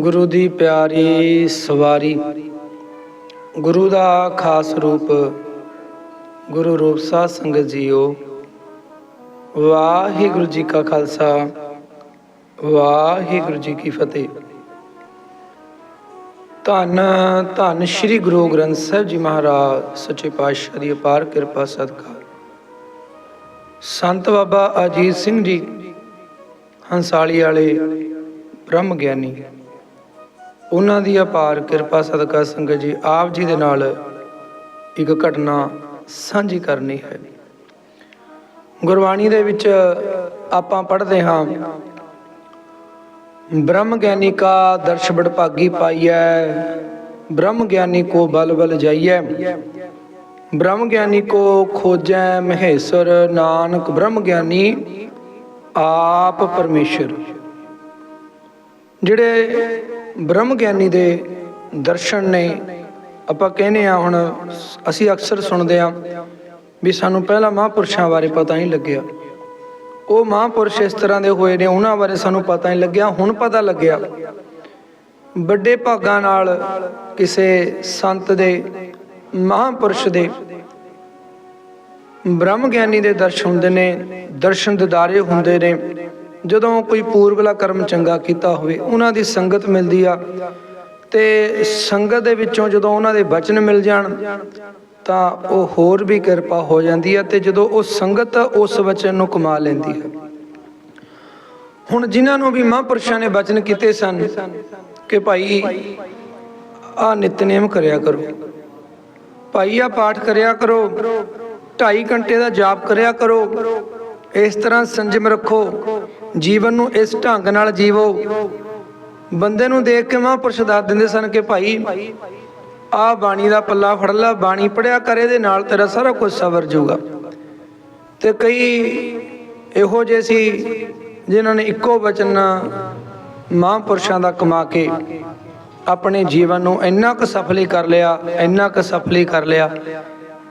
ਗੁਰੂ ਦੀ ਪਿਆਰੀ ਸਵਾਰੀ। ਗੁਰੂ ਦਾ ਖਾਸ ਰੂਪ ਗੁਰੂ ਰੂਪ ਸੰਗਤ ਜੀਓ। ਵਾਹਿਗੁਰੂ ਜੀ ਕਾ ਖਾਲਸਾ, ਵਾਹਿਗੁਰੂ ਜੀ ਕੀ ਫਤਿਹ। ਧੰਨ ਧੰਨ ਸ੍ਰੀ ਗੁਰੂ ਗ੍ਰੰਥ ਸਾਹਿਬ ਜੀ ਮਹਾਰਾਜ, ਸੱਚੇ ਪਾਤਸ਼ਾਹ ਦੀ ਅਪਾਰ ਕਿਰਪਾ ਸਦਕਾ ਸੰਤ ਬਾਬਾ ਅਜੀਤ ਸਿੰਘ ਜੀ, ਹੰਸਾਲੀ ਵਾਲੇ ਬ੍ਰਹਮ ਗਿਆਨੀ। ਉਹਨਾਂ ਦੀ ਅਪਾਰ ਕਿਰਪਾ ਸਦਕਾ ਸੰਗਤ ਜੀ ਆਪ ਜੀ ਦੇ ਨਾਲ ਇੱਕ ਘਟਨਾ ਸਾਂਝੀ ਕਰਨੀ ਹੈ। ਗੁਰਬਾਣੀ ਦੇ ਵਿੱਚ ਆਪਾਂ ਪੜ੍ਹਦੇ ਹਾਂ, ਬ੍ਰਹਮ ਗਿਆਨੀ ਕਾ ਦਰਸ਼ ਬੜ ਭਾਗੀ ਪਾਈਐ, ਬ੍ਰਹਮ ਗਿਆਨੀ ਕੋ ਬਲ ਬਲ ਜਾਈਐ। ਬ੍ਰਹਮ ਗਿਆਨੀ ਕੋ ਖੋਜੈ ਮਹੇਸ਼ਰ ਨਾਨਕ, ਬ੍ਰਹਮ ਗਿਆਨੀ ਆਪ ਪਰਮੇਸ਼ਰ। ਜਿਹੜੇ ਬ੍ਰਹਮ ਗਿਆਨੀ ਦੇ ਦਰਸ਼ਨ ਨੇ, ਆਪਾਂ ਕਹਿੰਦੇ ਆ ਹੁਣ, ਅਸੀਂ ਅਕਸਰ ਸੁਣਦੇ ਆ ਵੀ ਸਾਨੂੰ ਪਹਿਲਾਂ ਮਹਾਂਪੁਰਸ਼ਾਂ ਬਾਰੇ ਪਤਾ ਨਹੀਂ ਲੱਗਿਆ। ਉਹ ਮਹਾਂਪੁਰਸ਼ ਇਸ ਤਰ੍ਹਾਂ ਦੇ ਹੋਏ ਨੇ, ਉਹਨਾਂ ਬਾਰੇ ਸਾਨੂੰ ਪਤਾ ਨਹੀਂ ਲੱਗਿਆ, ਹੁਣ ਪਤਾ ਲੱਗਿਆ। ਵੱਡੇ ਭਾਗਾਂ ਨਾਲ ਕਿਸੇ ਸੰਤ ਦੇ ਮਹਾਂਪੁਰਸ਼ ਦੇ ਬ੍ਰਹਮ ਗਿਆਨੀ ਦੇ ਦਰਸ਼ ਹੁੰਦੇ ਨੇ, ਦਰਸ਼ਨ ਦਿਦਾਰੇ ਹੁੰਦੇ ਨੇ। ਜਦੋਂ ਕੋਈ ਪੂਰਵਲਾ ਕਰਮ ਚੰਗਾ ਕੀਤਾ ਹੋਵੇ, ਉਹਨਾਂ ਦੀ ਸੰਗਤ ਮਿਲਦੀ ਆ। ਤੇ ਸੰਗਤ ਦੇ ਵਿੱਚੋਂ ਜਦੋਂ ਉਹਨਾਂ ਦੇ ਬਚਨ ਮਿਲ ਜਾਣ, ਤਾਂ ਉਹ ਹੋਰ ਵੀ ਕਿਰਪਾ ਹੋ ਜਾਂਦੀ ਹੈ ਤੇ ਜਦੋਂ ਉਹ ਸੰਗਤ ਉਸ ਵਚਨ ਨੂੰ ਕਮਾ ਲੈਂਦੀ ਹੈ ਹੁਣ ਜਿਨ੍ਹਾਂ ਨੂੰ ਵੀ ਮਹਾਂਪੁਰਸ਼ਾਂ ਨੇ ਬਚਨ ਕੀਤੇ ਸਨ, ਕਿ ਭਾਈ ਆ ਨਿਤਨੇਮ ਕਰਿਆ ਕਰੋ। ਭਾਈ ਪਾਠ ਕਰਿਆ ਕਰੋ 2.5 ਘੰਟੇ ਦਾ ਜਾਪ ਕਰਿਆ ਕਰੋ, ਇਸ ਤਰ੍ਹਾਂ ਸੰਜਮ ਰੱਖੋ, ਜੀਵਨ ਨੂੰ ਇਸ ਢੰਗ ਨਾਲ ਜੀਵੋ। ਬੰਦੇ ਨੂੰ ਦੇਖ ਕੇ ਮਹਾਂਪੁਰਸ਼ ਦੱਸ ਦਿੰਦੇ ਸਨ ਕਿ ਭਾਈ, ਆ ਬਾਣੀ ਦਾ ਪੱਲਾ ਫੜ ਲੈ, ਬਾਣੀ ਪੜਿਆ ਕਰ, ਇਹਦੇ ਨਾਲ ਤੇਰਾ ਸਾਰਾ ਕੁਝ ਸਵਰ ਜਾਊਗਾ। ਤੇ ਕਈ ਇਹੋ ਜਿਹੇ ਸੀ ਜਿਨ੍ਹਾਂ ਨੇ ਇੱਕੋ ਵਚਨ ਮਹਾਂਪੁਰਸ਼ਾਂ ਦਾ ਕਮਾ ਕੇ ਆਪਣੇ ਜੀਵਨ ਨੂੰ ਇੰਨਾ ਕੁ ਸਫਲੀ ਕਰ ਲਿਆ, ਇੰਨਾ ਕੁ ਸਫਲੀ ਕਰ ਲਿਆ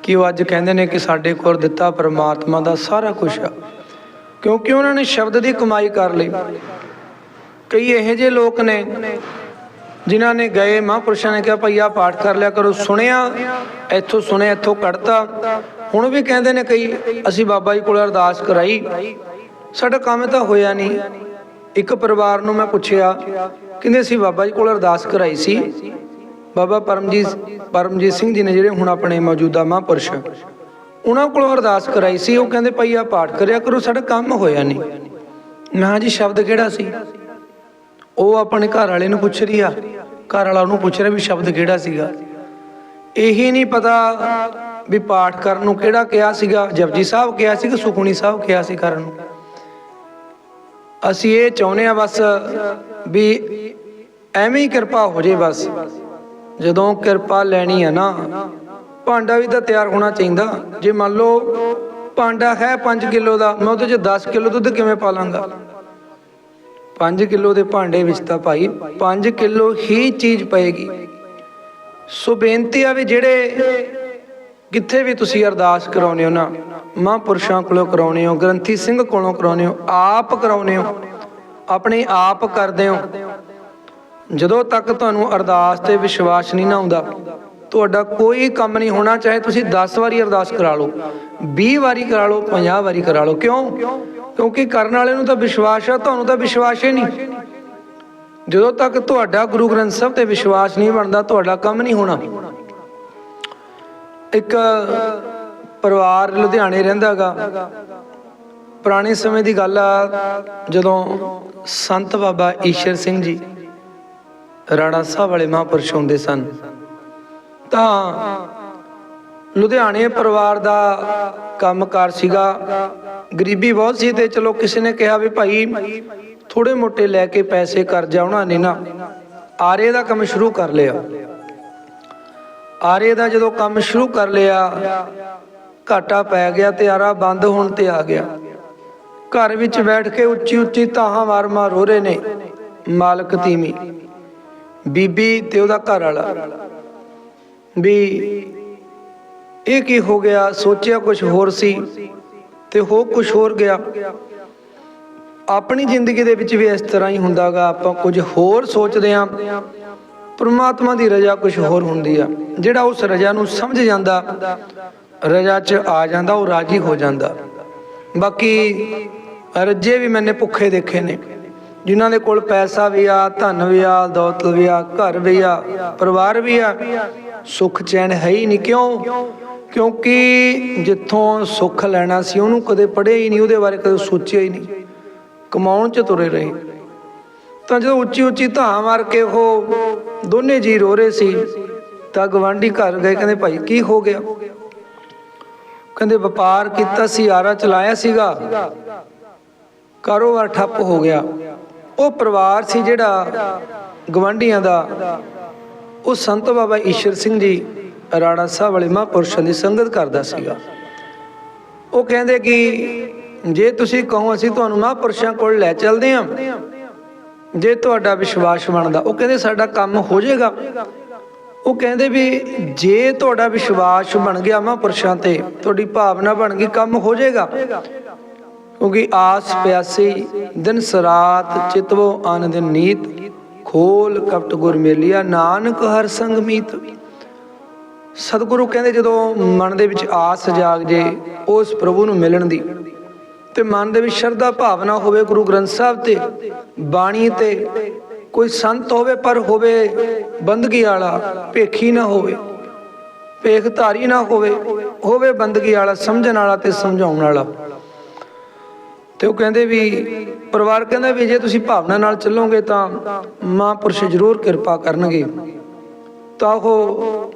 ਕਿ ਉਹ ਅੱਜ ਕਹਿੰਦੇ ਨੇ ਕਿ ਸਾਡੇ ਕੋਲ ਦਿੱਤਾ ਪਰਮਾਤਮਾ ਦਾ ਸਾਰਾ ਕੁਝ ਆ। ਕਿਉਂਕਿ ਉਹਨਾਂ ਨੇ ਸ਼ਬਦ ਦੀ ਕਮਾਈ ਕਰ ਲਈ। ਕਈ ਇਹੋ ਜਿਹੇ ਲੋਕ ਨੇ ਜਿਨ੍ਹਾਂ ਨੇ ਗਏ ਮਹਾਂਪੁਰਸ਼ਾਂ ਨੇ ਕਿਹਾ ਭਾਈ ਆਹ ਪਾਠ ਕਰ ਲਿਆ ਕਰੋ। ਸੁਣਿਆ, ਇੱਥੋਂ ਸੁਣਿਆ, ਇੱਥੋਂ ਕੱਢਤਾ। ਹੁਣ ਵੀ ਕਹਿੰਦੇ ਨੇ ਕਈ, ਅਸੀਂ ਬਾਬਾ ਜੀ ਕੋਲ ਅਰਦਾਸ ਕਰਾਈ। ਸਾਡਾ ਕੰਮ ਤਾਂ ਹੋਇਆ ਨਹੀਂ। ਇੱਕ ਪਰਿਵਾਰ ਨੂੰ ਮੈਂ ਪੁੱਛਿਆ, ਕਹਿੰਦੇ ਅਸੀਂ ਬਾਬਾ ਜੀ ਕੋਲ ਅਰਦਾਸ ਕਰਾਈ ਸੀ। ਬਾਬਾ ਪਰਮਜੀਤ ਪਰਮਜੀਤ ਸਿੰਘ ਜੀ ਨੇ ਜਿਹੜੇ ਹੁਣ ਆਪਣੇ ਮੌਜੂਦਾ ਮਹਾਂਪੁਰਸ਼, ਉਹਨਾਂ ਕੋਲੋਂ ਅਰਦਾਸ ਕਰਾਈ ਸੀ। ਉਹ ਕਹਿੰਦੇ ਭਾਈ ਪਾਠ ਕਰਿਆ ਕਰੋ, ਸਾਡਾ ਕੰਮ ਹੋਇਆ ਨਹੀਂ। ਮੈਂ ਜੀ, ਸ਼ਬਦ ਕਿਹੜਾ ਸੀ? ਉਹ ਆਪਣੇ ਘਰ ਵਾਲੇ ਨੂੰ ਪੁੱਛ ਰਹੀ ਆ। ਘਰ ਵਾਲਾ ਉਹਨੂੰ ਪੁੱਛ ਰਿਹਾ ਵੀ ਸ਼ਬਦ ਕਿਹੜਾ ਸੀਗਾ। ਇਹੀ ਨਹੀਂ ਪਤਾ ਵੀ ਪਾਠ ਕਰਨ ਨੂੰ ਕਿਹੜਾ ਕਿਹਾ ਸੀਗਾ। ਜਪਜੀ ਸਾਹਿਬ ਕਿਹਾ ਸੀ ਕਿ ਸੁਖਮਨੀ ਸਾਹਿਬ ਕਿਹਾ ਸੀ ਕਰਨ ਨੂੰ। ਅਸੀਂ ਇਹ ਚਾਹੁੰਦੇ ਆ ਬਸ ਵੀ ਐਵੇਂ ਹੀ ਕਿਰਪਾ ਹੋ ਜੇ ਬਸ। ਜਦੋਂ ਕਿਰਪਾ ਲੈਣੀ ਹੈ ਨਾ, ਭਾਂਡਾ ਵੀ ਤਾਂ ਤਿਆਰ ਹੋਣਾ ਚਾਹੀਦਾ। ਜੇ ਮੰਨ ਲਓ ਭਾਂਡਾ ਹੈ 5 ਕਿਲੋ ਦਾ, ਮੈਂ ਉਹਦੇ 'ਚ 10 ਕਿਲੋ ਦੁੱਧ ਕਿਵੇਂ ਪਾ ਲਾਂਗਾ? 5 ਕਿਲੋ ਦੇ ਭਾਂਡੇ ਵਿੱਚ ਤਾਂ ਭਾਈ 5 ਕਿਲੋ ਹੀ ਚੀਜ਼ ਪਏਗੀ। ਸੋ ਬੇਨਤੀ ਆ ਵੀ ਜਿਹੜੇ ਕਿੱਥੇ ਵੀ ਤੁਸੀਂ ਅਰਦਾਸ ਕਰਾਉਨੇ ਹੋ ਨਾ, ਮਹਾਂਪੁਰਸ਼ਾਂ ਕੋਲੋਂ ਕਰਾਉਨੇ ਹੋ, ਗ੍ਰੰਥੀ ਸਿੰਘ ਕੋਲੋਂ ਕਰਾਉਨੇ ਹੋ, ਆਪ ਕਰਾਉਨੇ ਹੋ, ਆਪਣੇ ਆਪ ਕਰਦੇ ਹੋ। ਜਦੋਂ ਤੱਕ ਤੁਹਾਨੂੰ ਅਰਦਾਸ ਤੇ ਵਿਸ਼ਵਾਸ ਨਹੀਂ ਨਾ ਆਉਂਦਾ, ਤੁਹਾਡਾ ਕੋਈ ਕੰਮ ਨਹੀਂ ਹੋਣਾ, ਚਾਹੇ ਤੁਸੀਂ 10 ਵਾਰੀ ਅਰਦਾਸ ਕਰਾ ਲਓ 20 ਵਾਰੀ ਕਰਾ ਲਓ 50 ਵਾਰੀ ਕਰਾ ਲਓ। ਕਿਉਂ? ਕਿਉਂਕਿ ਕਰਨ ਵਾਲੇ ਨੂੰ ਤਾਂ ਵਿਸ਼ਵਾਸ ਆ, ਤੁਹਾਨੂੰ ਤਾਂ ਵਿਸ਼ਵਾਸ ਹੀ ਨਹੀਂ। ਜਦੋਂ ਤੱਕ ਤੁਹਾਡਾ ਗੁਰੂ ਗ੍ਰੰਥ ਸਾਹਿਬ ਤੇ ਵਿਸ਼ਵਾਸ ਨਹੀਂ ਬਣਦਾ, ਤੁਹਾਡਾ ਕੰਮ ਨਹੀਂ ਹੋਣਾ। ਇੱਕ ਪਰਿਵਾਰ ਲੁਧਿਆਣੇ ਰਹਿੰਦਾਗਾ ਪੁਰਾਣੇ ਸਮੇਂ ਦੀ ਗੱਲ ਆ, ਜਦੋਂ ਸੰਤ ਬਾਬਾ ਈਸ਼ਰ ਸਿੰਘ ਜੀ ਰਾਣਾ ਸਾਹਿਬ ਵਾਲੇ ਮਹਾਂਪੁਰਸ਼ ਹੁੰਦੇ ਸਨ, ਤਾਂ ਲੁਧਿਆਣੇ ਪਰਿਵਾਰ ਦਾ ਕੰਮਕਾਰ ਸੀਗਾ। ਗਰੀਬੀ ਬਹੁਤ ਸੀ ਤੇ ਚਲੋ ਕਿਸੇ ਨੇ ਕਿਹਾ ਵੀ ਭਾਈ ਥੋੜੇ ਮੋਟੇ ਲੈ ਕੇ ਪੈਸੇ ਕਰਜ਼ਾ ਉਹਨਾਂ ਨੇ ਨਾ, ਆਰੇ ਦਾ ਕੰਮ ਸ਼ੁਰੂ ਕਰ ਲਿਆ। ਆਰੇ ਦਾ ਜਦੋਂ ਕੰਮ ਸ਼ੁਰੂ ਕਰ ਲਿਆ, ਘਾਟਾ ਪੈ ਗਿਆ ਤੇ ਆਰਾ ਬੰਦ ਹੋਣ ਤੇ ਆ ਗਿਆ। ਘਰ ਵਿੱਚ ਬੈਠ ਕੇ ਉੱਚੀ ਉੱਚੀ ਤਾਹਾਂ ਮਾਰ ਮਾਰ ਹੋ ਰਹੇ ਨੇ ਮਾਲਕ ਤੀਮੀ ਬੀਬੀ ਤੇ ਉਹਦਾ ਘਰ ਵਾਲਾ। ਵੀ ਇਹ ਕੀ ਹੋ ਗਿਆ? ਸੋਚਿਆ ਕੁਝ ਹੋਰ ਸੀ ਤੇ ਹੋ ਕੁਝ ਹੋਰ ਗਿਆ। ਆਪਣੀ ਜ਼ਿੰਦਗੀ ਦੇ ਵਿੱਚ ਵੀ ਇਸ ਤਰ੍ਹਾਂ ਹੀ ਹੁੰਦਾਗਾ। ਆਪਾਂ ਕੁਝ ਹੋਰ ਸੋਚਦੇ ਹਾਂ ਪਰਮਾਤਮਾ ਦੀ ਰਜ਼ਾ ਕੁਝ ਹੋਰ ਹੁੰਦੀ ਆ। ਜਿਹੜਾ ਉਸ ਰਜ਼ਾ ਨੂੰ ਸਮਝ ਜਾਂਦਾ, ਰਜ਼ਾ 'ਚ ਆ ਜਾਂਦਾ, ਉਹ ਰਾਜੀ ਹੋ ਜਾਂਦਾ। ਬਾਕੀ ਰੱਜੇ ਵੀ ਮੈਨੇ ਭੁੱਖੇ ਦੇਖੇ ਨੇ। ਜਿਨ੍ਹਾਂ ਦੇ ਕੋਲ ਪੈਸਾ ਵੀ ਆ, ਧਨ ਵੀ ਆ, ਦੌਲਤ ਵੀ ਆ, ਘਰ ਵੀ ਆ, ਪਰਿਵਾਰ ਵੀ ਆ, ਸੁੱਖ ਚੈਨ ਹੈ ਹੀ ਨਹੀਂ ਕਿਉਂ? ਕਿਉਂਕਿ ਜਿੱਥੋਂ ਸੁੱਖ ਲੈਣਾ ਸੀ, ਉਹਨੂੰ ਕਦੇ ਪੜ੍ਹਿਆ ਹੀ ਨਹੀਂ, ਉਹਦੇ ਬਾਰੇ ਕਦੇ ਸੋਚਿਆ ਹੀ ਨਹੀਂ। ਕਮਾਉਣ 'ਚ ਤੁਰੇ ਰਹੇ। ਤਾਂ ਜਦੋਂ ਉੱਚੀ ਉੱਚੀ ਧਾਂ ਮਾਰ ਕੇ ਉਹ ਦੋਨੇ ਜੀ ਰੋ ਰਹੇ ਸੀ। ਤਾਂ ਗਵਾਂਢੀ ਘਰ ਗਏ, ਕਹਿੰਦੇ ਭਾਈ, ਕੀ ਹੋ ਗਿਆ? ਕਹਿੰਦੇ ਵਪਾਰ ਕੀਤਾ ਸੀ, ਆਰਾ ਚਲਾਇਆ ਸੀਗਾ। ਕਾਰੋਬਾਰ ਠੱਪ ਹੋ ਗਿਆ। ਉਹ ਪਰਿਵਾਰ ਸੀ ਜਿਹੜਾ ਗਵਾਂਢੀਆਂ ਦਾ। ਉਹ ਸੰਤ ਬਾਬਾ ਈਸ਼ਰ ਸਿੰਘ ਜੀ ਰਾਣਾ ਸਾਹਿਬ ਵਾਲੇ ਮਹਾਂਪੁਰਸ਼ਾਂ ਦੀ ਸੰਗਤ ਕਰਦਾ ਸੀਗਾ। ਉਹ ਕਹਿੰਦੇ ਕਿ ਜੇ ਤੁਸੀਂ ਕਹੋ ਅਸੀਂ ਤੁਹਾਨੂੰ ਮਹਾਂਪੁਰਸ਼ਾਂ ਕੋਲ ਲੈ ਚੱਲਦੇ ਹਾਂ ਜੇ ਤੁਹਾਡਾ ਵਿਸ਼ਵਾਸ ਬਣਦਾ, ਉਹ ਕਹਿੰਦੇ ਸਾਡਾ ਕੰਮ ਹੋ ਜਾਏਗਾ। ਉਹ ਕਹਿੰਦੇ ਵੀ ਜੇ ਤੁਹਾਡਾ ਵਿਸ਼ਵਾਸ ਬਣ ਗਿਆ ਮਹਾਂਪੁਰਸ਼ਾਂ ਤੇ, ਤੁਹਾਡੀ ਭਾਵਨਾ ਬਣ ਗਈ, ਕੰਮ ਹੋ ਜਾਏਗਾ। ਕਿਉਂਕਿ ਆਸ ਪਿਆਸੀ ਦਿਨ ਸਰਾਤ, ਚਿਤਵੋ ਆਨੰਦ ਨੀਤ, ਖੋਲ ਕਪਟ ਗੁਰ ਮੇਲਿਆ, ਨਾਨਕ ਹਰ ਸੰਗ ਮੀਤ। ਸਤਿਗੁਰੂ ਕਹਿੰਦੇ ਜਦੋਂ ਮਨ ਦੇ ਵਿੱਚ ਆਸ ਜਾਗ ਜੇ, ਉਸ ਪ੍ਰਭੂ ਨੂੰ ਮਿਲਣ ਦੀ ਤੇ ਮਨ ਦੇ ਵਿੱਚ ਸ਼ਰਧਾ ਭਾਵਨਾ ਹੋਵੇ ਗੁਰੂ ਗ੍ਰੰਥ ਸਾਹਿਬ ਤੇ, ਬਾਣੀ ਤੇ, ਕੋਈ ਸੰਤ ਹੋਵੇ ਪਰ ਹੋਵੇ ਬੰਦਗੀ ਵਾਲਾ, ਭੇਖੀ ਨਾ ਹੋਵੇ, ਭੇਖਧਾਰੀ ਨਾ ਹੋਵੇ ਹੋਵੇ ਬੰਦਗੀ ਵਾਲਾ, ਸਮਝਣ ਵਾਲਾ ਤੇ ਸਮਝਾਉਣ ਵਾਲਾ। ਤੇ ਉਹ ਕਹਿੰਦੇ ਵੀ, ਪਰਿਵਾਰ ਕਹਿੰਦਾ ਵੀ ਜੇ ਤੁਸੀਂ ਭਾਵਨਾ ਨਾਲ ਚੱਲੋਗੇ ਤਾਂ ਮਹਾਂਪੁਰਸ਼ ਜ਼ਰੂਰ ਕਿਰਪਾ ਕਰਨਗੇ। ਤਾਂ ਉਹ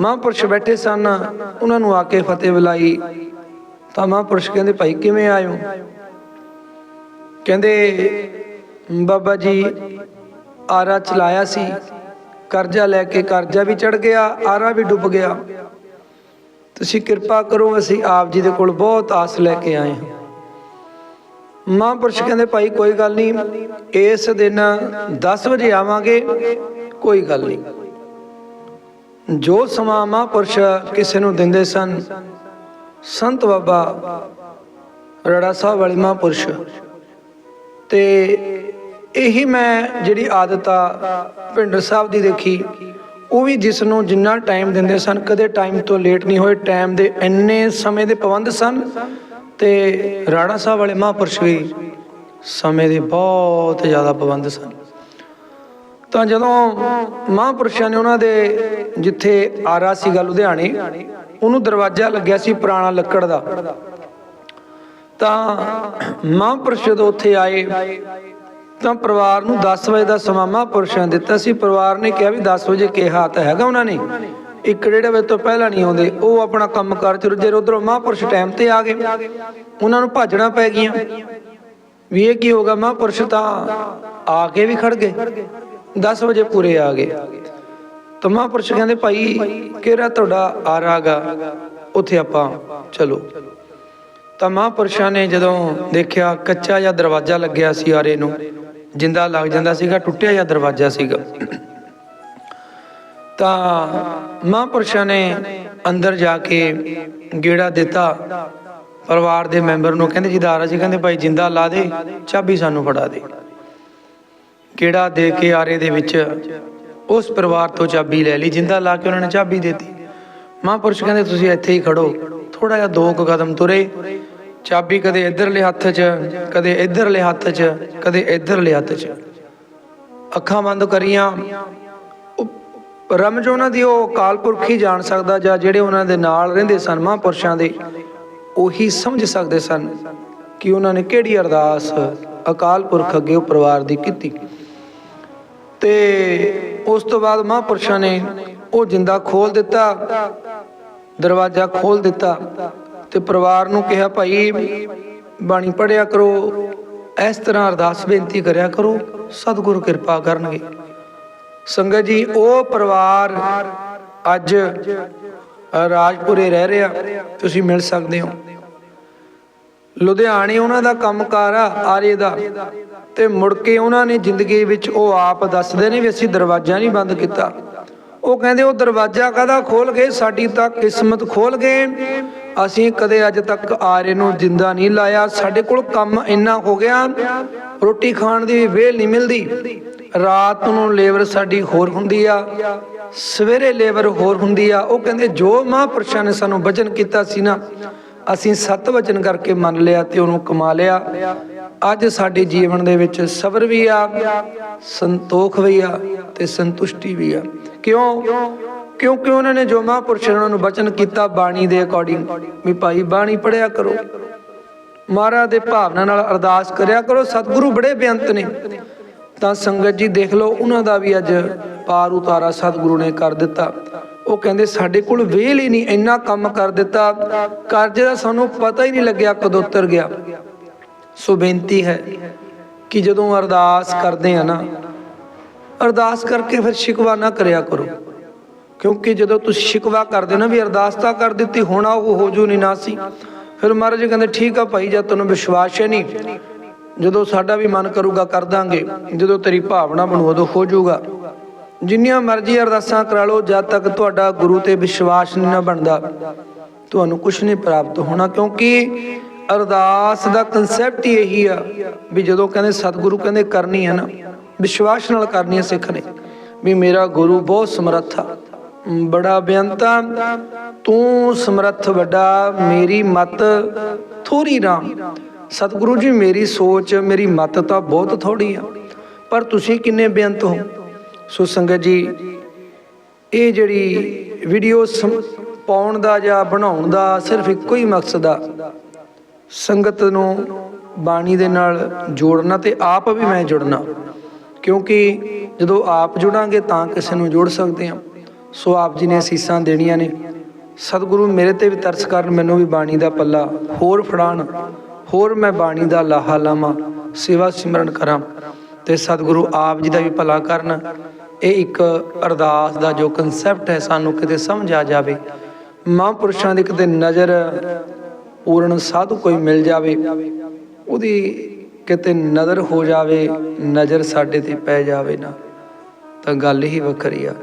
ਮਹਾਂਪੁਰਸ਼ ਬੈਠੇ ਸਨ, ਉਹਨਾਂ ਨੂੰ ਆ ਕੇ ਫਤਿਹ ਬੁਲਾਈ। ਤਾਂ ਮਹਾਂਪੁਰਸ਼ ਕਹਿੰਦੇ, ਭਾਈ, ਕਿਵੇਂ ਆਇਓ ਕਹਿੰਦੇ, ਬਾਬਾ ਜੀ, ਆਰਾ ਚਲਾਇਆ ਸੀ। ਕਰਜ਼ਾ ਲੈ ਕੇ ਕਰਜ਼ਾ ਵੀ ਚੜ ਗਿਆ, ਆਰਾ ਵੀ ਡੁੱਬ ਗਿਆ। ਤੁਸੀਂ ਕਿਰਪਾ ਕਰੋ, ਅਸੀਂ ਆਪ ਜੀ ਦੇ ਕੋਲ ਬਹੁਤ ਆਸ ਲੈ ਕੇ ਆਏ ਹਾਂ। ਮਹਾਂਪੁਰਸ਼ ਕਹਿੰਦੇ, ਭਾਈ, ਕੋਈ ਗੱਲ ਨਹੀਂ, ਇਸ ਦਿਨ 10 ਵਜੇ ਆਵਾਂਗੇ, ਕੋਈ ਗੱਲ ਨਹੀਂ। ਜੋ ਸਮਾਂ ਮਹਾਂਪੁਰਸ਼ ਕਿਸੇ ਨੂੰ ਦਿੰਦੇ ਸਨ ਸੰਤ ਬਾਬਾ ਰੜਾ ਸਾਹਿਬ ਵਾਲੇ ਮਹਾਂਪੁਰਸ਼। ਤੇ ਇਹੀ ਮੈਂ ਜਿਹੜੀ ਆਦਤ ਆ ਭਿੰਡਰ ਸਾਹਿਬ ਦੀ ਦੇਖੀ, ਉਹ ਵੀ ਜਿਸ ਨੂੰ ਜਿੰਨਾ ਟਾਈਮ ਦਿੰਦੇ ਸਨ, ਕਦੇ ਟਾਈਮ ਤੋਂ ਲੇਟ ਨਹੀਂ ਹੋਏ ਟਾਈਮ ਦੇ ਇੰਨੇ ਸਮੇਂ ਦੇ ਪਾਬੰਦ ਸਨ। ਤੇ ਰਾਣਾ ਸਾਹਿਬ ਵਾਲੇ ਮਹਾਂਪੁਰਸ਼ ਵੀ ਸਮੇਂ ਦੇ ਬਹੁਤ ਜ਼ਿਆਦਾ ਪਾਬੰਦ ਸਨ। ਤਾਂ ਜਦੋਂ ਮਹਾਂਪੁਰਸ਼ਾਂ ਨੇ ਉਹਨਾਂ ਦੇ ਜਿੱਥੇ ਆਰਾ ਸੀਗਾ ਲੁਧਿਆਣੇ ਉਹਨੂੰ ਦਰਵਾਜ਼ਾ ਲੱਗਿਆ ਸੀ ਪੁਰਾਣਾ ਲੱਕੜ ਦਾ। ਤਾਂ ਮਹਾਂਪੁਰਸ਼ ਉੱਥੇ ਆਏ। ਤਾਂ ਪਰਿਵਾਰ ਨੂੰ 10 ਵਜੇ ਦਾ ਸਮਾਂ ਮਹਾਂਪੁਰਸ਼ਾਂ ਦਿੱਤਾ ਸੀ। ਪਰਿਵਾਰ ਨੇ ਕਿਹਾ ਵੀ 10 ਵਜੇ ਕਿਹਾ ਤਾਂ ਹੈਗਾ ਉਹਨਾਂ ਨੇ। ਇੱਕ ਡੇਢ ਵਜੇ ਤੋਂ ਪਹਿਲਾਂ ਨਹੀਂ ਆਉਂਦੇ। ਉਹ ਆਪਣਾ ਕੰਮ ਕਰ ਚ ਰੁੱਝੇ ਉਧਰੋਂ ਮਹਾਂਪੁਰਸ਼ ਟਾਈਮ ਤੇ ਆ ਗਏ। ਉਹਨਾਂ ਨੂੰ ਭਾਜਣਾ ਪੈ ਗਈਆਂ। ਵੀ ਇਹ ਕੀ ਹੋਗਾ ਮਹਾਂਪੁਰਸ਼ ਤਾਂ ਆ ਕੇ ਵੀ ਖੜ ਗਏ। 10 ਵਜੇ ਪੂਰੇ ਆ ਗਏ। ਤਾਂ ਮਹਾਂਪੁਰਸ਼ ਕਹਿੰਦੇ ਭਾਈ ਕਿਹੜਾ ਤੁਹਾਡਾ ਆਰਾਗਾ ਉੱਥੇ ਆਪਾਂ ਚਲੋ। ਤਾਂ ਮਹਾਂਪੁਰਸ਼ਾਂ ਨੇ ਜਦੋਂ ਦੇਖਿਆ ਕੱਚਾ ਜਿਹਾ ਦਰਵਾਜ਼ਾ ਲੱਗਿਆ ਸੀ ਆਰੇ ਨੂੰ, ਜਿੰਦਾ ਲੱਗ ਜਾਂਦਾ ਸੀਗਾ, ਟੁੱਟਿਆ ਜਿਹਾ ਦਰਵਾਜ਼ਾ ਸੀਗਾ। ਤਾਂ ਮਹਾਂਪੁਰਸ਼ਾਂ ਨੇ ਅੰਦਰ ਜਾ ਕੇ ਗੇੜਾ ਦਿੱਤਾ। ਪਰਿਵਾਰ ਦੇ ਮੈਂਬਰ ਨੂੰ ਕਹਿੰਦੇ ਜੀ ਦਾਰਾ ਜੀ, ਕਹਿੰਦੇ ਭਾਈ ਜਿੰਦਾ ਲਾ ਦੇ, ਚਾਬੀ ਸਾਨੂੰ ਫੜਾ ਦੇ। ਗੇੜਾ ਦੇ ਕੇ ਆਰੇ ਦੇ ਵਿੱਚ ਉਸ ਪਰਿਵਾਰ ਤੋਂ ਚਾਬੀ ਲੈ ਲਈ, ਜਿੰਦਾ ਲਾ ਕੇ ਉਹਨਾਂ ਨੇ ਚਾਬੀ ਦਿੱਤੀ। ਮਹਾਂਪੁਰਸ਼ ਕਹਿੰਦੇ, ਤੁਸੀਂ ਇੱਥੇ ਹੀ ਖੜੋ। ਥੋੜਾ ਜਿਹਾ ਦੋ ਕੁ ਕਦਮ ਤੁਰੇ। ਚਾਬੀ ਕਦੇ ਇਧਰਲੇ ਹੱਥ 'ਚ, ਕਦੇ ਇਧਰਲੇ ਹੱਥ 'ਚ, ਕਦੇ ਇਧਰਲੇ ਹੱਥ 'ਚ। ਅੱਖਾਂ ਬੰਦ ਕਰੀਆਂ। ਰਮਜ ਉਹਨਾਂ ਦੀ, ਉਹ ਅਕਾਲ ਪੁਰਖ ਹੀ ਜਾਣ ਸਕਦਾ ਜਾਂ ਜਿਹੜੇ ਉਹਨਾਂ ਦੇ ਨਾਲ ਰਹਿੰਦੇ ਸਨ ਮਹਾਂਪੁਰਸ਼ਾਂ ਦੇ, ਉਹੀ ਸਮਝ ਸਕਦੇ ਸਨ ਕਿ ਉਹਨਾਂ ਨੇ ਕਿਹੜੀ ਅਰਦਾਸ ਅਕਾਲ ਪੁਰਖ ਅੱਗੇ ਉਹ ਪਰਿਵਾਰ ਦੀ ਕੀਤੀ। ਤੇ ਉਸ ਤੋਂ ਬਾਅਦ ਮਹਾਂਪੁਰਸ਼ਾਂ ਨੇ ਉਹ ਜਿੰਦਾ ਖੋਲ ਦਿੱਤਾ, ਦਰਵਾਜ਼ਾ ਖੋਲ ਦਿੱਤਾ ਤੇ ਪਰਿਵਾਰ ਨੂੰ ਕਿਹਾ, ਭਾਈ, ਬਾਣੀ ਪੜਿਆ ਕਰੋ, ਇਸ ਤਰ੍ਹਾਂ ਅਰਦਾਸ ਬੇਨਤੀ ਕਰਿਆ ਕਰੋ, ਸਤਿਗੁਰੂ ਕਿਰਪਾ ਕਰਨਗੇ। ਸੰਗਤ ਜੀ, ਉਹ ਪਰਿਵਾਰ ਅੱਜ ਰਾਜਪੁਰੇ ਰਹਿ ਰਿਹਾ, ਤੁਸੀਂ ਮਿਲ ਸਕਦੇ ਹੋ। ਲੁਧਿਆਣੇ ਉਹਨਾਂ ਦਾ ਕੰਮਕਾਰ ਆ, ਆਰੇ ਦਾ। ਤੇ ਮੁੜ ਕੇ ਉਹਨਾਂ ਨੇ ਜ਼ਿੰਦਗੀ ਵਿੱਚ ਉਹ ਆਪ ਦੱਸਦੇ ਨੇ ਵੀ ਅਸੀਂ ਦਰਵਾਜ਼ਾ ਨਹੀਂ ਬੰਦ ਕੀਤਾ। ਉਹ ਕਹਿੰਦੇ, ਉਹ ਦਰਵਾਜ਼ਾ ਕਦਾ ਖੋਲ ਗਏ? ਸਾਡੀ ਤਾਂ ਕਿਸਮਤ ਖੋਲ ਗਏ। ਅਸੀਂ ਕਦੇ ਅੱਜ ਤੱਕ ਆਰੇ ਨੂੰ ਜਿੰਦਾ ਨਹੀਂ ਲਾਇਆ। ਸਾਡੇ ਕੋਲ ਕੰਮ ਇੰਨਾ ਹੋ ਗਿਆ, ਰੋਟੀ ਖਾਣ ਦੀ ਵੇਲ ਨਹੀਂ ਮਿਲਦੀ। ਰਾਤ ਨੂੰ ਲੇਬਰ ਸਾਡੀ ਹੋਰ ਹੁੰਦੀ ਆ, ਸਵੇਰੇ ਲੇਬਰ ਹੋਰ ਹੁੰਦੀ ਆ। ਉਹ ਕਹਿੰਦੇ, ਜੋ ਮਹਾਂਪੁਰਸ਼ਾਂ ਨੇ ਸਾਨੂੰ ਵਚਨ ਕੀਤਾ ਸੀ ਨਾ ਅਸੀਂ ਸਤ ਵਚਨ ਕਰਕੇ ਮੰਨ ਲਿਆ ਤੇ ਉਹਨੂੰ ਕਮਾ ਲਿਆ। ਅੱਜ ਸਾਡੇ ਜੀਵਨ ਦੇ ਵਿੱਚ ਸਬਰ ਵੀ ਆ, ਸੰਤੋਖ ਵੀ ਆ ਤੇ ਸੰਤੁਸ਼ਟੀ ਵੀ ਆ। ਕਿਉਂ? ਕਿਉਂਕਿ ਉਹਨਾਂ ਨੇ ਜੋ ਮਹਾਂਪੁਰਸ਼ਾਂ ਉਹਨਾਂ ਨੂੰ ਵਚਨ ਕੀਤਾ ਬਾਣੀ ਦੇ ਅਕੋਰਡਿੰਗ ਵੀ ਭਾਈ ਬਾਣੀ ਪੜਿਆ ਕਰੋ। ਮਹਾਰਾਜ ਦੇ ਭਾਵਨਾ ਨਾਲ ਅਰਦਾਸ ਕਰਿਆ ਕਰੋ, ਸਤਿਗੁਰੂ ਬੜੇ ਬੇਅੰਤ ਨੇ। ਤਾਂ ਸੰਗਤ ਜੀ ਦੇਖ ਲਓ, ਉਹਨਾਂ ਦਾ ਵੀ ਅੱਜ ਪਾਰ ਉਤਾਰਾ ਸਤਿਗੁਰੂ ਨੇ ਕਰ ਦਿੱਤਾ। ਉਹ ਕਹਿੰਦੇ, ਸਾਡੇ ਕੋਲ ਵੇਲ ਹੀ ਨਹੀਂ, ਇੰਨਾ ਕੰਮ ਕਰ ਦਿੱਤਾ। ਕਰਜ਼ੇ ਦਾ ਸਾਨੂੰ ਪਤਾ ਹੀ ਨਹੀਂ ਲੱਗਿਆ ਕਦੋਂ ਉਤਰ ਗਿਆ। ਸੋ ਬੇਨਤੀ ਹੈ ਕਿ ਜਦੋਂ ਅਰਦਾਸ ਕਰਦੇ ਆ ਨਾ, ਅਰਦਾਸ ਕਰਕੇ ਫਿਰ ਸ਼ਿਕਵਾ ਨਾ ਕਰਿਆ ਕਰੋ। ਕਿਉਂਕਿ ਜਦੋਂ ਤੁਸੀਂ ਸ਼ਿਕਵਾ ਕਰਦੇ ਹੋ ਨਾ ਵੀ ਅਰਦਾਸ ਤਾਂ ਕਰ ਦਿੱਤੀ, ਹੋਣਾ ਉਹ ਹੋ ਜੂ ਨਹੀਂ ਨਾ ਸੀ। ਫਿਰ ਮਹਾਰਾਜ ਕਹਿੰਦੇ, ਠੀਕ ਆ ਭਾਈ, ਜਦ ਤੈਨੂੰ ਵਿਸ਼ਵਾਸ ਹੈ ਨਹੀਂ, ਜਦੋਂ ਸਾਡਾ ਵੀ ਮਨ ਕਰੂਗਾ, ਕਰ ਦਾਂਗੇ। ਜਦੋਂ ਤੇਰੀ ਭਾਵਨਾ ਬਣੂ, ਉਦੋਂ ਹੋ ਜਾਊਗਾ ਜਿੰਨੀਆਂ ਮਰਜ਼ੀ ਅਰਦਾਸਾਂ ਕਰਾ ਲਓ, ਜਦ ਤੱਕ ਤੁਹਾਡਾ ਗੁਰੂ ਤੇ ਵਿਸ਼ਵਾਸ ਨਹੀਂ ਨਾ ਬਣਦਾ। ਤੁਹਾਨੂੰ ਕੁਝ ਨਹੀਂ ਪ੍ਰਾਪਤ ਹੋਣਾ, ਕਿਉਂਕਿ ਅਰਦਾਸ ਦਾ ਕਨਸੈਪਟ ਹੀ ਇਹੀ ਆ ਵੀ ਜਦੋਂ ਕਹਿੰਦੇ ਸਤਿਗੁਰੂ ਕਹਿੰਦੇ ਕਰਨੀ ਹੈ ਨਾ, ਵਿਸ਼ਵਾਸ ਨਾਲ ਕਰਨੀ ਹੈ ਸਿੱਖ ਨੇ, ਵੀ ਮੇਰਾ ਗੁਰੂ ਬਹੁਤ ਸਮਰੱਥ ਆ। ਬੜਾ ਬੇਅੰਤਾ ਤੂੰ ਸਮਰੱਥ ਵੱਡਾ, ਮੇਰੀ ਮਤ ਥੋੜੀ ਰਾਮ। ਸਤਿਗੁਰੂ ਜੀ, ਮੇਰੀ ਸੋਚ, ਮੇਰੀ ਮਤ ਤਾਂ ਬਹੁਤ ਥੋੜੀ ਆ, ਪਰ ਤੁਸੀਂ ਕਿੰਨੇ ਬੇਅੰਤ ਹੋ? ਸੋ ਸੰਗਤ ਜੀ, ਇਹ ਜਿਹੜੀ ਵੀਡੀਓ ਪਾਉਣ ਦਾ ਜਾਂ ਬਣਾਉਣ ਦਾ ਸਿਰਫ ਇੱਕੋ ਹੀ ਮਕਸਦ ਆ। ਸੰਗਤ ਨੂੰ ਬਾਣੀ ਦੇ ਨਾਲ ਜੋੜਨਾ ਤੇ ਆਪ ਵੀ ਮੈਂ ਜੁੜਨਾ। ਕਿਉਂਕਿ ਜਦੋਂ ਆਪ ਜੁੜਾਂਗੇ ਤਾਂ ਕਿਸੇ ਨੂੰ ਜੋੜ ਸਕਦੇ ਹਾਂ। ਸੋ ਆਪ ਜੀ ਨੇ ਅਸੀਸਾਂ ਦੇਣੀਆਂ ਨੇ। ਸਤਿਗੁਰੂ ਮੇਰੇ ਤੇ ਵੀ ਤਰਸ ਕਰਨ, ਮੈਨੂੰ ਵੀ ਬਾਣੀ ਦਾ ਪੱਲਾ ਹੋਰ ਫੜਾਣ ਹੋਰ ਮੈਂ ਬਾਣੀ ਦਾ ਲਾਹਾ ਲਾਵਾਂ, ਸੇਵਾ ਸਿਮਰਨ ਕਰਾਂ। ਤੇ ਸਤਿਗੁਰੂ ਆਪ ਜੀ ਦਾ ਵੀ ਭਲਾ ਕਰਨ। ਇਹ ਇੱਕ ਅਰਦਾਸ ਦਾ ਜੋ ਕਨਸੈਪਟ ਹੈ, ਸਾਨੂੰ ਕਿਤੇ ਸਮਝ ਆ ਜਾਵੇ। ਮਹਾਂਪੁਰਸ਼ਾਂ ਦੀ ਕਿਤੇ ਨਜ਼ਰ ਪੂਰਨ ਸਾਧੂ ਕੋਈ ਮਿਲ ਜਾਵੇ, ਉਹਦੀ ਕਿਤੇ ਨਜ਼ਰ ਹੋ ਜਾਵੇ, ਨਜ਼ਰ ਸਾਡੇ ਤੇ ਪੈ ਜਾਵੇ ਨਾ, ਤਾਂ ਗੱਲ ਹੀ ਵੱਖਰੀ ਆ।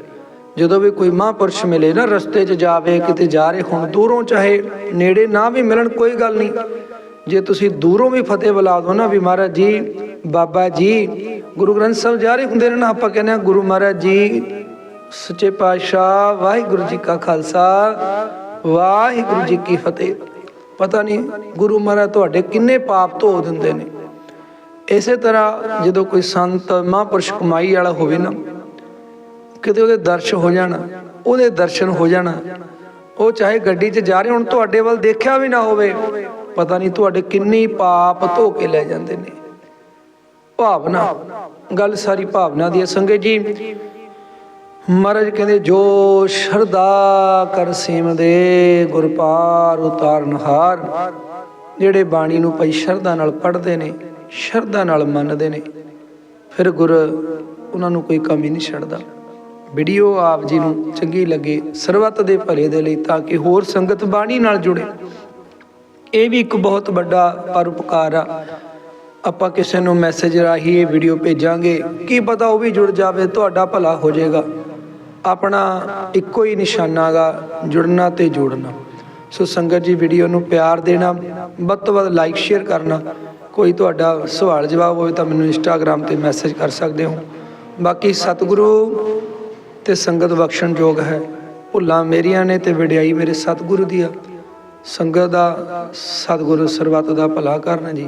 ਜਦੋਂ ਵੀ ਕੋਈ ਮਹਾਂਪੁਰਸ਼ ਮਿਲੇ ਨਾ, ਰਸਤੇ 'ਚ ਜਾਵੇ, ਕਿਤੇ ਜਾ ਰਹੇ ਹੁਣ, ਦੂਰੋਂ ਚਾਹੇ ਨੇੜੇ ਨਾ ਵੀ ਮਿਲਣ, ਕੋਈ ਗੱਲ ਨਹੀਂ। ਜੇ ਤੁਸੀਂ ਦੂਰੋਂ ਵੀ ਫਤਿਹ ਬੁਲਾ ਦੋ ਨਾ ਵੀ ਮਹਾਰਾਜ ਜੀ ਬਾਬਾ ਜੀ, ਗੁਰੂ ਗ੍ਰੰਥ ਸਾਹਿਬ ਜਾ ਰਹੇ ਹੁੰਦੇ ਨੇ ਨਾ, ਆਪਾਂ ਕਹਿੰਦੇ ਆ ਗੁਰੂ ਮਹਾਰਾਜ ਜੀ, ਸੱਚੇ ਪਾਤਸ਼ਾਹ, ਵਾਹਿਗੁਰੂ ਜੀ ਕਾ ਖਾਲਸਾ, ਵਾਹਿਗੁਰੂ ਜੀ ਕੀ ਫਤਿਹ। ਪਤਾ ਨਹੀਂ ਗੁਰੂ ਮਹਾਰਾਜ ਤੁਹਾਡੇ ਕਿੰਨੇ ਪਾਪ ਧੋ ਦਿੰਦੇ ਨੇ। ਇਸੇ ਤਰ੍ਹਾਂ ਜਦੋਂ ਕੋਈ ਸੰਤ ਮਹਾਂਪੁਰਸ਼ ਕਮਾਈ ਵਾਲਾ ਹੋਵੇ ਨਾ, ਕਿਤੇ ਉਹਦੇ ਦਰਸ਼ ਹੋ ਜਾਣ, ਉਹਦੇ ਦਰਸ਼ਨ ਹੋ ਜਾਣ, ਉਹ ਚਾਹੇ ਗੱਡੀ 'ਚ ਜਾ ਰਹੇ ਹੁਣ, ਤੁਹਾਡੇ ਵੱਲ ਦੇਖਿਆ ਵੀ ਨਾ ਹੋਵੇ, ਪਤਾ ਨਹੀਂ ਤੁਹਾਡੇ ਕਿੰਨੀ ਪਾਪ ਧੋ ਕੇ ਲੈ ਜਾਂਦੇ ਨੇ। ਭਾਵਨਾ, ਗੱਲ ਸਾਰੀ ਭਾਵਨਾ ਦੀ ਹੈ ਸੰਗਤ ਜੀ। ਮਹਾਰਾਜ ਕਹਿੰਦੇ, ਜੋ ਸ਼ਰਦਾ ਕਰ ਸੇਮ ਗੁਰਪਾਰ ਉਤਾਰਨ ਜਿਹੜੇ ਬਾਣੀ ਨੂੰ ਪਈ ਸ਼ਰਧਾ ਨਾਲ ਪੜ੍ਹਦੇ ਨੇ, ਸ਼ਰਧਾ ਨਾਲ ਮੰਨਦੇ ਨੇ, ਫਿਰ ਗੁਰ ਉਹਨਾਂ ਨੂੰ ਕੋਈ ਕਮੀ ਨਹੀਂ ਛੱਡਦਾ। ਵੀਡੀਓ ਆਪ ਜੀ ਨੂੰ ਚੰਗੀ ਲੱਗੇ, ਸਰਬੱਤ ਦੇ ਭਲੇ ਦੇ ਲਈ ਤਾਂ ਕਿ ਹੋਰ ਸੰਗਤ ਬਾਣੀ ਨਾਲ ਜੁੜੇ। ਇਹ ਵੀ ਇੱਕ ਬਹੁਤ ਵੱਡਾ ਪਰਉਪਕਾਰ ਆ। ਆਪਾਂ ਕਿਸੇ ਨੂੰ ਮੈਸੇਜ ਰਾਹੀਂ ਇਹ ਵੀਡੀਓ ਭੇਜਾਂਗੇ, ਕੀ ਪਤਾ ਉਹ ਵੀ ਜੁੜ ਜਾਵੇ, ਤੁਹਾਡਾ ਭਲਾ ਹੋ ਜਾਏਗਾ। ਆਪਣਾ ਇੱਕੋ ਹੀ ਨਿਸ਼ਾਨਾ ਗਾ, ਜੁੜਨਾ ਤੇ ਜੋੜਨਾ। ਸੋ ਸੰਗਤ ਜੀ ਵੀਡੀਓ ਨੂੰ ਪਿਆਰ ਦੇਣਾ, ਵੱਧ ਤੋਂ ਵੱਧ ਲਾਈਕ ਸ਼ੇਅਰ ਕਰਨਾ। ਕੋਈ ਤੁਹਾਡਾ ਸਵਾਲ, ਜਵਾਬ ਹੋਵੇ ਤਾਂ ਮੈਨੂੰ ਇੰਸਟਾਗ੍ਰam ਤੇ ਮੈਸੇਜ ਕਰ ਸਕਦੇ ਹੋ। ਬਾਕੀ ਸਤਿਗੁਰੂ ਤੇ ਸੰਗਤ ਬਖਸ਼ਣਯੋਗ ਹੈ। ਭੁੱਲਾਂ ਮੇਰੀਆਂ ਨੇ ਤੇ ਵਡਿਆਈ ਮੇਰੇ ਸਤਿਗੁਰੂ ਦੀ ਆ ਸੰਗਤ ਦਾ ਸਤਿਗੁਰੂ ਸਰਬੱਤ ਦਾ ਭਲਾ ਕਰਨ ਜੀ।